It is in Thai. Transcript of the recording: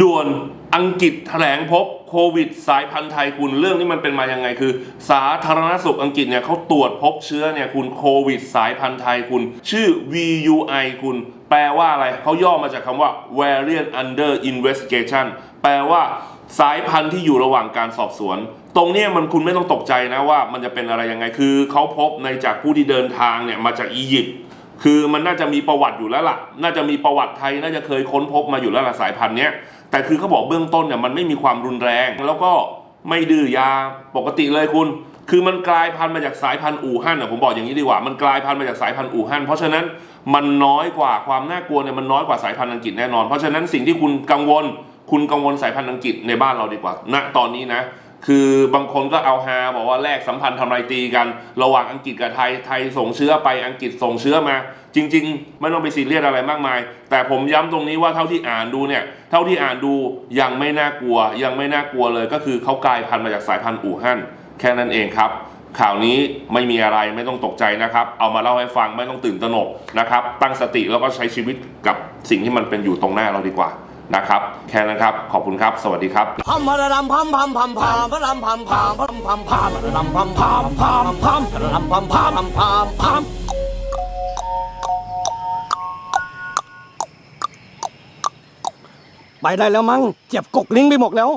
ด่วนอังกฤษแถลงพบโควิดสายพันธุ์ไทยคุณเรื่องนี้มันเป็นมายังไงคือ สาธารณสุขอังกฤษเนี่ยเขาตรวจพบเชื้อเนี่ยคุณโควิดสายพันธุ์ไทยคุณ ชื่อ VUI คุณ แปลว่าอะไรเขาย่อมาจากคำว่า variant under investigation แปลว่าสายพันธุ์ที่อยู่ระหว่างการสอบสวน ตรงนี้มันคุณไม่ต้องตกใจนะว่ามันจะเป็นอะไรยังไงคือเขาพบในจากผู้ที่เดินทางเนี่ยมาจากอียิปต์ คือมันน่าจะมีประวัติอยู่แล้วล่ะ น่าจะมีประวัติไทย น่าจะเคยค้นพบมาอยู่แล้วล่ะสายพันธุ์เนี้ย แต่คือเขาบอกเบื้องต้นเนี่ยมันไม่มีความรุนแรง แล้วก็ไม่ดื้อยาปกติเลยคุณ คือมันกลายพันธุ์มาจากสายพันธุ์อู่ฮั่นอะผมบอกอย่างนี้ดีกว่า มันกลายพันธุ์มาจากสายพันธุ์อู่ฮั่น เพราะฉะนั้นมันน้อยกว่าความน่ากลัวเนี่ยมันน้อยกว่าสายพันธุ์อังกฤษแน่นอน เพราะฉะนั้นสิ่งที่คุณกังวล คุณกังวลสายพันธุ์อังกฤษในบ้านเราดีกว่าณตอนนี้นะ คือบางคนก็เอาฮาบอกว่าแลกสัมพันธ์ทำไรตีกัน ระหว่างอังกฤษกับไทยไทยส่งเชื้อไปอังกฤษส่งเชื้อมา จริง ๆ ไม่ต้องไปซีเรียสอะไรมากมาย แต่ผมย้ำตรงนี้ว่าเท่าที่อ่านดูเนี่ยเท่าที่อ่านดูยังไม่น่ากลัว ยังไม่น่ากลัวเลยก็คือเขากลายพันธุ์มาจากสายพันธุ์อู่ฮั่นแค่นั้นเองครับ ข่าวนี้ไม่มีอะไรไม่ต้องตกใจนะครับ เอามาเล่าให้ฟังไม่ต้องตื่นตระหนกนะครับตั้งสติแล้วก็ใช้ชีวิตกับสิ่งที่มันเป็นอยู่ตรงหน้าเราดีกว่า นะครับ แค่นั้นครับ ขอบคุณครับ สวัสดีครับพัมพะระดำพัมพัมพัมพัมพะรำพัมพัมพัมพัมพัมพะระดำพัมพัมพัมพัมพะระดำพัมพัมพัมพัมพัมไปได้แล้วมั้ง เจ็บกกลิ้งไปหมดแล้ว